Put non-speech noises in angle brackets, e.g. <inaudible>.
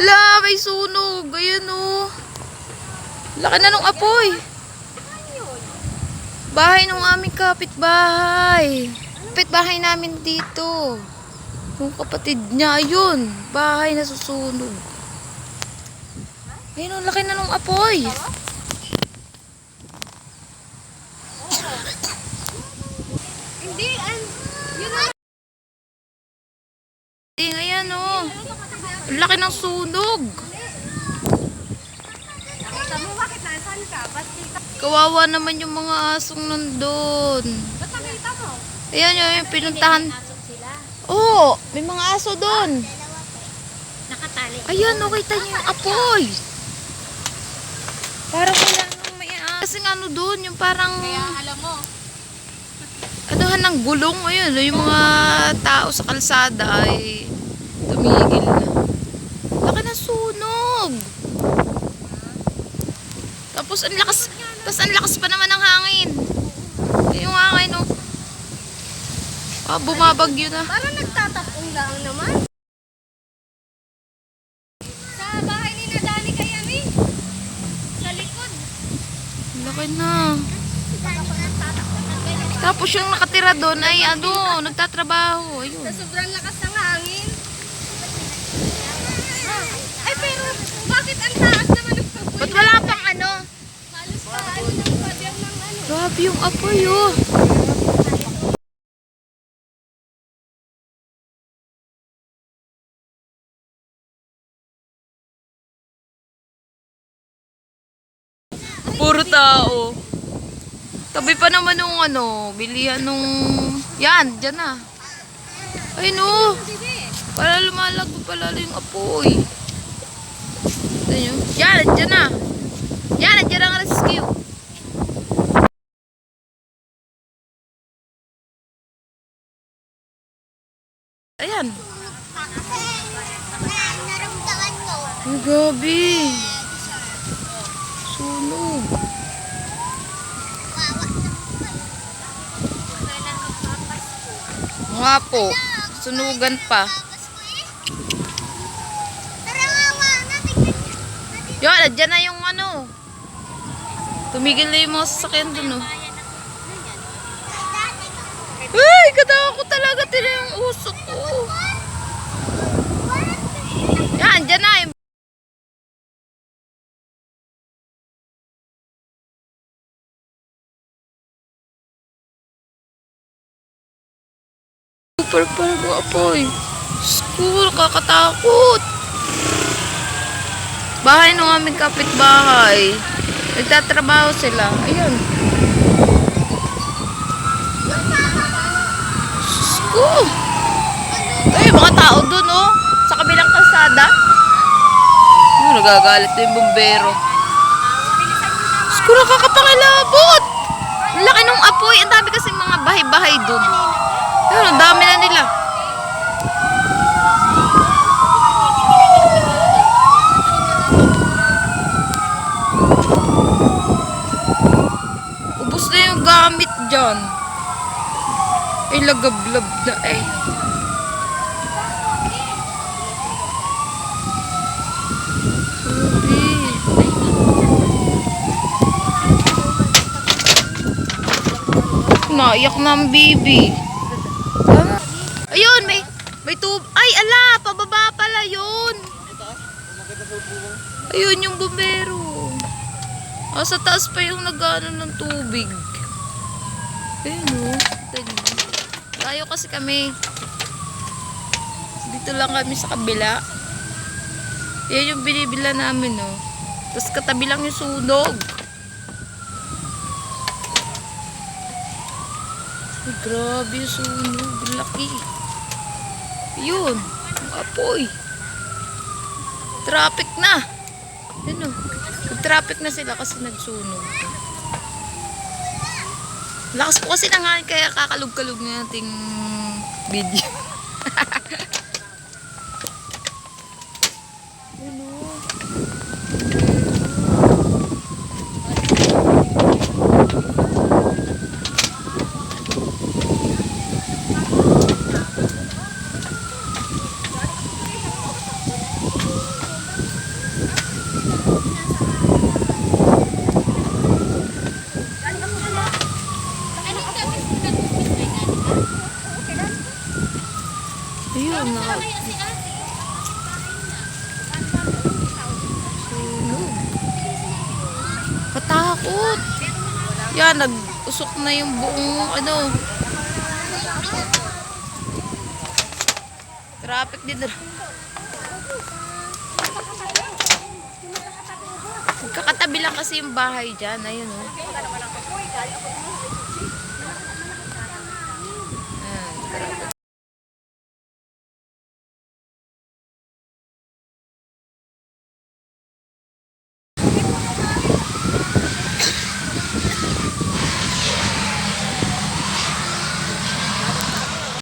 Ala, may sunog. Ayan o. Laki na nung apoy. Bahay nung aming kapitbahay. Kapitbahay namin dito. Yung kapatid niya, ayun. Bahay na susunog. Ayun, ang laki na nung apoy. Hindi, an, yun ang Ting, ayan o. Ang laki ng sunog. nakita mo, bakit nasaan ka? Ba't kita, Kawawa naman yung mga asong nandun. ba't nakita mo? Ayan yun, yung pinuntahan. Oo, may mga aso doon. Nakatali. Ayan, oh, kita niyo yung apoy. Parang wala nang may aso. Kasi ano doon, yung parang Kaya alam mo, anuhan ng gulong. Ayun, oh, yung mga tao sa kalsada ay tumigil na. Laki ng sunog. Tapos ang lakas, tapos ang lakas pa naman ng hangin. Yung hangin, oh. Ah, bumabagyo na. parang nagtatapong lang naman. Sa bahay ni Nadani kay Ami. Sa likod. Laki na. Tapos yung nakatira doon ay ano, nagtatrabaho. Ayun. Sa sobrang lakas ng hangin. Ay, pero bakit ang taas naman ng? Ba't wala pang ano? Halos pa, ano ng pader ng ano. Grabe yung apoy oh. Puro tao. Tabi pa naman nung ano, bilihan nung... Yan, dyan na. Ay no, para lumalago pala yung apoy. Yan, dyan na. Yan, dyan ang rescue. Ayan. Ay, gabi. Sunog. Nga po. Sunugan pa. Yan, andyan na yung ano. Tumigil na yung mga sasakyan dun, oh. Ay, katakot talaga. Tira yung usok ko. Yan, andyan na. Yung... Super parang apoy. School, kakatakot. Bahay ng aming kapitbahay. Nagtatrabaho sila. Ayun. Sko! Ay, mga tao dun, oh. Sa kabilang kalsada. Oh, nagagalit na yung bumbero. Sko, nakakapangilabot! Ang laki ng apoy. Ang dami kasing mga bahay-bahay dun. Ayun, ang dami na nila. Ubus na yung gamit dyan. Ay, lagablab na eh. Naiyak na ang baby. Ayun, may may tub. Ay, ala, pababa pala yun. Ayun yung bumbero. Ah, sa taas pa yung nag-ano ng tubig. Ayun o. Tayo kasi kami. Dito lang kami sa kabila. Yan yung binibila namin o. Tapos katabi lang yung sunog. Ay, grabe yung sunog. Laki. Yun. Apoy. Traffic na. Ano? Nag-traffic na sila kasi nagsunog. Lakas po kasi ng hangin kaya kakalog-kalog na ating video. <laughs> ano? Ayun, na. Katakot. Yan, nag-usok na yung buong ano. Traffic din. Magkakatabi lang kasi yung bahay dyan. Ayun oh.